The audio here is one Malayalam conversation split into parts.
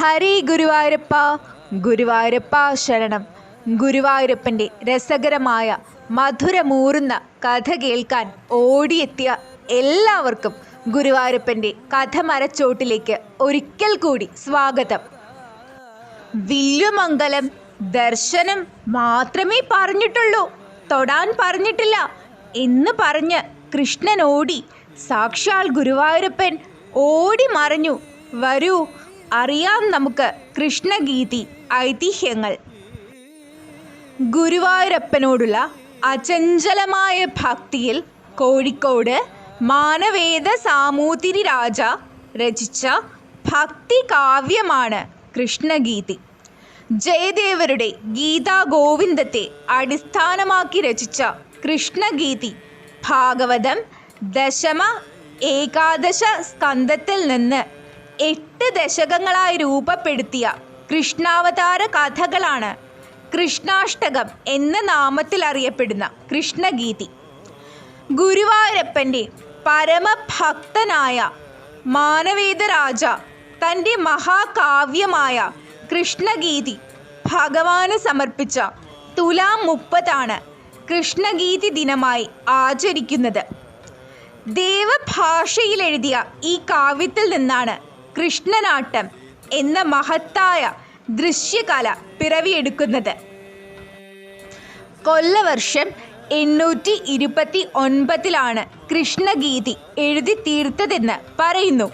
ഹരി ഗുരുവായൂരപ്പ ഗുരുവായൂരപ്പ ശരണം. ഗുരുവായൂരപ്പന്റെ രസകരമായ മധുരമൂറുന്ന കഥ കേൾക്കാൻ ഓടിയെത്തിയ എല്ലാവർക്കും ഗുരുവായൂരപ്പന്റെ കഥ മരച്ചോട്ടിലേക്ക് ഒരിക്കൽ കൂടി സ്വാഗതം. വില്ലുമംഗലം ദർശനം മാത്രമേ പറഞ്ഞിട്ടുള്ളൂ. തൊടാൻ പറഞ്ഞിട്ടില്ല. എന്ന് പറഞ്ഞ് കൃഷ്ണൻ ഓടി സാക്ഷാൽ ഗുരുവായൂരപ്പൻ ഓടി മറിഞ്ഞു. വരൂ അറിയാം നമുക്ക് കൃഷ്ണഗീതി ഐതിഹ്യങ്ങൾ. ഗുരുവായൂരപ്പനോടുള്ള അചഞ്ചലമായ ഭക്തിയിൽ കോഴിക്കോട് മാനവേദ സാമൂതിരി രാജ രചിച്ച ഭക്തി കാവ്യമാണ് കൃഷ്ണഗീതി. ജയദേവരുടെ ഗീതാ ഗോവിന്ദത്തെ അടിസ്ഥാനമാക്കി രചിച്ച കൃഷ്ണഗീതി ഭാഗവതം ദശമ ഏകാദശ സ്കന്ധത്തിൽ നിന്ന് എട്ട് ദശകങ്ങളായി രൂപപ്പെടുത്തിയ കൃഷ്ണാവതാര കഥകളാണ് കൃഷ്ണാഷ്ടകം എന്ന നാമത്തിൽ അറിയപ്പെടുന്ന കൃഷ്ണഗീതി. ഗുരുവായൂരപ്പന്റെ പരമഭക്തനായ മാനവേദരാജ തന്റെ മഹാകാവ്യമായ കൃഷ്ണഗീതി ഭഗവാന് സമർപ്പിച്ച തുലാം മുപ്പതാണ് കൃഷ്ണഗീതി ദിനമായി ആചരിക്കുന്നത്. ദേവഭാഷയിൽ എഴുതിയ ഈ കാവ്യത്തിൽ നിന്നാണ് കൃഷ്ണനാട്ടം എന്ന മഹത്തായ ദൃശ്യകല പിറവിയെടുക്കുന്നത്. കൊല്ലവർഷം എണ്ണൂറ്റി ഇരുപത്തി ഒൻപതിലാണ് കൃഷ്ണഗീതി എഴുതി തീർത്തതെന്ന് പറയുന്നു.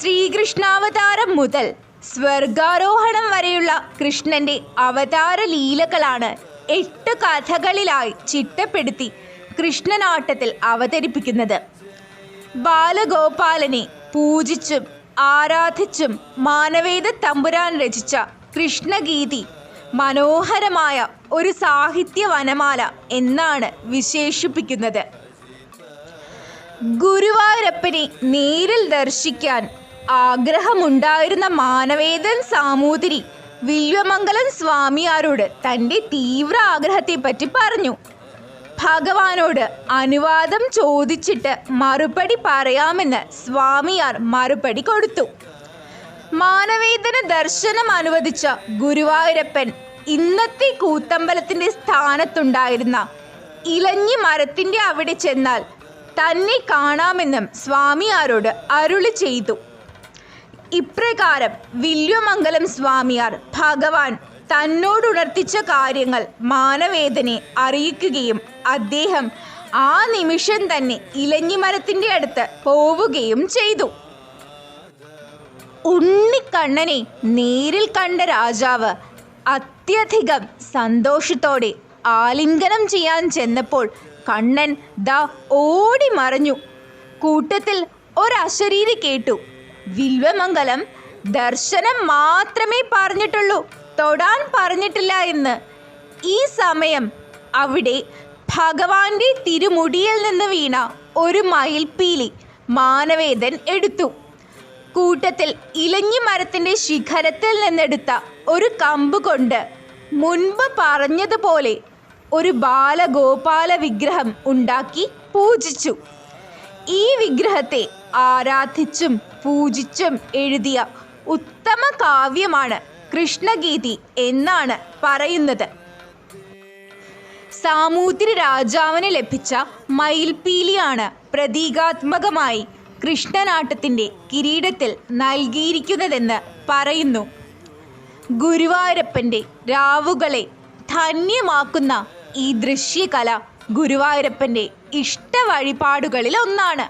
ശ്രീകൃഷ്ണാവതാരം മുതൽ സ്വർഗാരോഹണം വരെയുള്ള കൃഷ്ണന്റെ അവതാര ലീലകളാണ് എട്ട് കഥകളിലായി ചിട്ടപ്പെടുത്തി കൃഷ്ണനാട്ടത്തിൽ അവതരിപ്പിക്കുന്നത്. ബാലഗോപാലനെ പൂജിച്ചും ആരാധിച്ചും മാനവേദ തമ്പുരാൻ രചിച്ച കൃഷ്ണഗീതി മനോഹരമായ ഒരു സാഹിത്യ വനമാല എന്നാണ് വിശേഷിപ്പിക്കുന്നത്. ഗുരുവായൂരപ്പനെ നേരിൽ ദർശിക്കാൻ ആഗ്രഹമുണ്ടായിരുന്ന മാനവേദൻ സാമൂതിരി വില്വമംഗലം സ്വാമിയാരോട് തന്റെ തീവ്ര ആഗ്രഹത്തെപ്പറ്റി പറഞ്ഞു. ഭഗവാനോട് അനുവാദം ചോദിച്ചിട്ട് മറുപടി പറയാമെന്ന് സ്വാമിയാർ മറുപടി കൊടുത്തു. മാനവേദന ദർശനം അനുവദിച്ച ഗുരുവായൂരപ്പൻ ഇന്നത്തെ കൂത്തമ്പലത്തിന്റെ സ്ഥാനത്തുണ്ടായിരുന്ന ഇലഞ്ഞി മരത്തിന്റെ അവിടെ ചെന്നാൽ തന്നെ കാണാമെന്നും സ്വാമിയാരോട് അരുളി ചെയ്തു. ഇപ്രകാരം വില്യമംഗലം സ്വാമിയാർ ഭഗവാൻ തന്നോടുണർത്തിച്ച കാര്യങ്ങൾ മാനവേദനെ അറിയിക്കുകയും അദ്ദേഹം ആ നിമിഷം തന്നെ ഇലഞ്ഞിമരത്തിന്റെ അടുത്ത് പോവുകയും ചെയ്തു. ഉണ്ണിക്കണ്ണനെ നേരിൽ കണ്ട രാജാവ് അത്യധികം സന്തോഷത്തോടെ ആലിംഗനം ചെയ്യാൻ ചെന്നപ്പോൾ കണ്ണൻ ദ ഓടി മറഞ്ഞു. കൂട്ടത്തിൽ ഒരശരീരി കേട്ടു. വിൽവമംഗലം ദർശനം മാത്രമേ പറഞ്ഞിട്ടുള്ളൂ. തൊടാൻ പറഞ്ഞിട്ടില്ല എന്ന്. ഈ സമയം അവിടെ ഭഗവാന്റെ തിരുമുടിയിൽ നിന്ന് വീണ ഒരു മയിൽപ്പീലി മാനവേദൻ എടുത്തു. കൂട്ടത്തിൽ ഇലഞ്ഞി മരത്തിന്റെ ശിഖരത്തിൽ നിന്നെടുത്ത ഒരു കമ്പ് കൊണ്ട് മുൻപ് പറഞ്ഞതുപോലെ ഒരു ബാലഗോപാല വിഗ്രഹം ഉണ്ടാക്കി പൂജിച്ചു. ഈ വിഗ്രഹത്തെ ആരാധിച്ചും പൂജിച്ചും എഴുതിയ ഉത്തമ കാവ്യമാണ് കൃഷ്ണഗീതി എന്നാണ് പറയുന്നത്. സാമൂതിരി രാജാവിന് ലഭിച്ച മയിൽപീലിയാണ് പ്രതീകാത്മകമായി കൃഷ്ണനാട്ടത്തിന്റെ കിരീടത്തിൽ നൽകിയിരിക്കുന്നതെന്ന് പറയുന്നു. ഗുരുവായൂരപ്പന്റെ രാവുകളെ ധന്യമാക്കുന്ന ഈ ദൃശ്യകല ഗുരുവായൂരപ്പന്റെ ഇഷ്ട വഴിപാടുകളിൽ ഒന്നാണ്.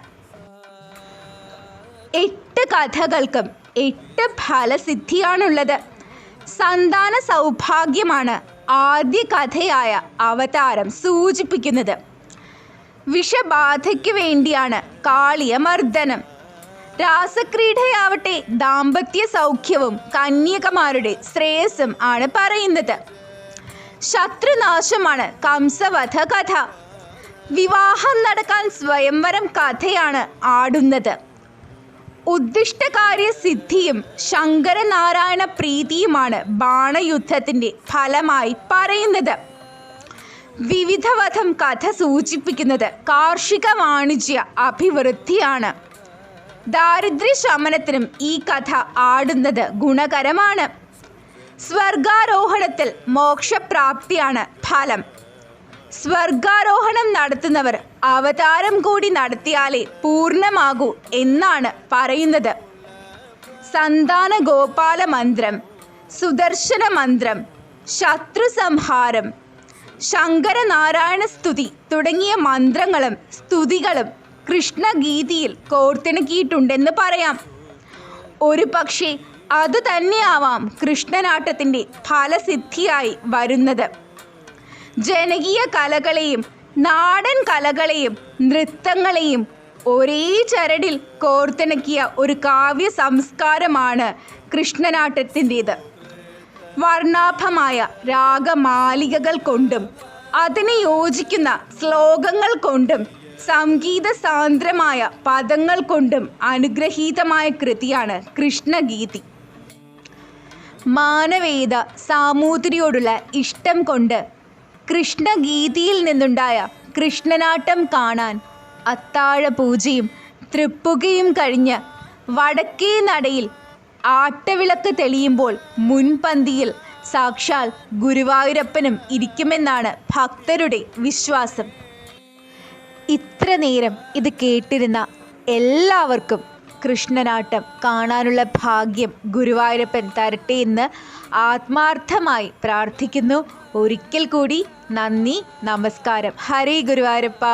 എട്ട് കഥകൾക്കും എട്ട് ഫലസിദ്ധിയാണുള്ളത്. സന്താന സൗഭാഗ്യമാണ് ആദ്യ കഥയായ അവതാരം സൂചിപ്പിക്കുന്നത്. വിഷബാധയ്ക്ക് വേണ്ടിയാണ് കാളിയ മർദ്ദനം. രാസക്രീഡയാവട്ടെ ദാമ്പത്യ സൗഖ്യവും കന്യകമാരുടെ ശ്രേയസ്സും ആണ് പറയുന്നത്. ശത്രുനാശമാണ് കംസവധ കഥ. വിവാഹം നടക്കാൻ സ്വയംവരം കഥയാണ് ആടുന്നത്. ഉദ്ദിഷ്ടകാര്യ സിദ്ധിയും ശങ്കരനാരായണ പ്രീതിയുമാണ് ബാണയുദ്ധത്തിന്റെ ഫലമായി പറയുന്നത്. വിവിധവധം കഥ സൂചിപ്പിക്കുന്നത് കാർഷിക വാണിജ്യ അഭിവൃദ്ധിയാണ്. ദാരിദ്ര്യ ശമനത്തിനും ഈ കഥ ആടുന്നത് ഗുണകരമാണ്. സ്വർഗാരോഹണത്തിൽ മോക്ഷപ്രാപ്തിയാണ് ഫലം. സ്വർഗാരോഹണം നടത്തുന്നവർ അവതാരം കൂടി നടത്തിയാലേ പൂർണമാകൂ എന്നാണ് പറയുന്നത്. സന്താന ഗോപാല മന്ത്രം സുദർശന മന്ത്രം ശത്രു സംഹാരം ശങ്കരനാരായണ സ്തുതി തുടങ്ങിയ മന്ത്രങ്ങളും സ്തുതികളും കൃഷ്ണഗീതിയിൽ കോർത്തിണക്കിയിട്ടുണ്ടെന്ന് പറയാം. ഒരു പക്ഷേ അതുതന്നെയാവാം കൃഷ്ണനാട്ടത്തിന്റെ ഫലസിദ്ധിയായി വരുന്നത്. ജനകീയ കലകളെയും നാടൻ കലകളെയും നൃത്തങ്ങളെയും ഒരേ ചരടിൽ കോർത്തിണക്കിയ ഒരു കാവ്യ സംസ്കാരമാണ് കൃഷ്ണനാട്ടത്തിന്റേത്. വർണാഭമായ രാഗമാലികകൾ കൊണ്ടും അതിന് യോജിക്കുന്ന ശ്ലോകങ്ങൾ കൊണ്ടും സംഗീത സാന്ദ്രമായ പദങ്ങൾ കൊണ്ടും അനുഗ്രഹീതമായ കൃതിയാണ് കൃഷ്ണഗീതി. മാനവേദ സാമൂതിരിയോടുള്ള ഇഷ്ടം കൊണ്ട് കൃഷ്ണഗീതിയിൽ നിന്നുണ്ടായ കൃഷ്ണനാട്ടം കാണാൻ അത്താഴ പൂജയും തൃപ്പുകയും കഴിഞ്ഞ് വടക്കേ നടയിൽ ആട്ടവിളക്ക് തെളിയുമ്പോൾ മുൻപന്തിയിൽ സാക്ഷാൽ ഗുരുവായൂരപ്പനും ഇരിക്കുമെന്നാണ് ഭക്തരുടെ വിശ്വാസം. ഇത്ര നേരം ഇത് കേട്ടിരുന്ന എല്ലാവർക്കും കൃഷ്ണനാട്ടം കാണാനുള്ള ഭാഗ്യം ഗുരുവായൂരപ്പൻ തരട്ടെ എന്ന് ആത്മാർത്ഥമായി പ്രാർത്ഥിക്കുന്നു. ഒരിക്കൽ കൂടി നന്ദി നമസ്കാരം. ഹരേ ഗുരുവായൂരപ്പ.